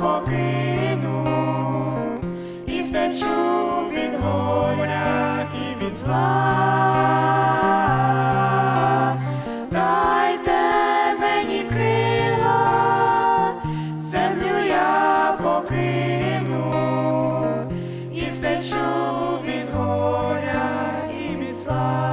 покину і втечу від горя і від зла. Дайте мені крила, землю я покину і втечу від горя і від зла.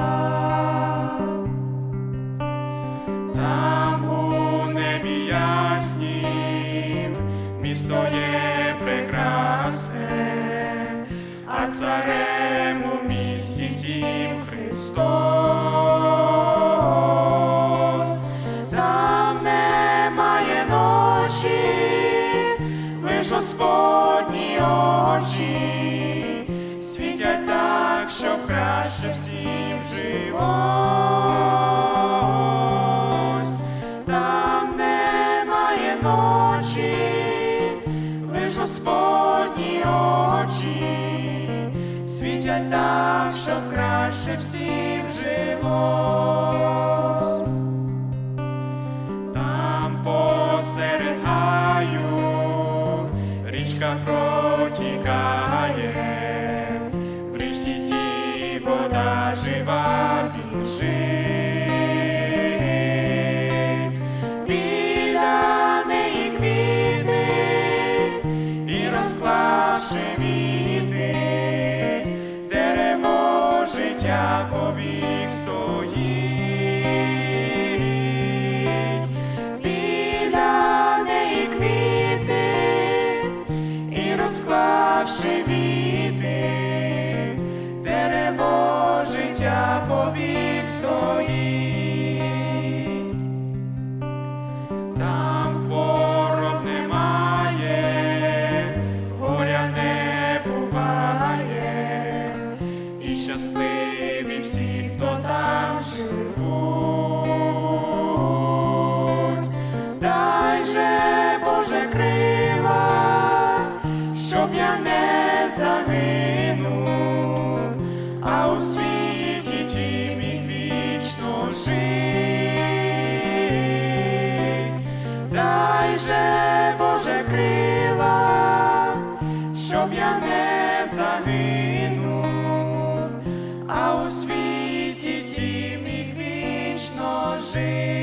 Місто є прекрасне, а царем у місті дім Христос. Там немає ночі, лиш Господні очі Господні очі світять так, щоб краще всім жилось. Там посеред гаю річка протікає, розклавши віти, дерево життя повік стоїть, біля неї квіти і розклавши віти, дерево життя повік стоїть. крила, щоб я не загинув, а у світі ті міг вічно жить. Дай же, Боже, крила, щоб я не загинув, а у світі ті міг вічно жить.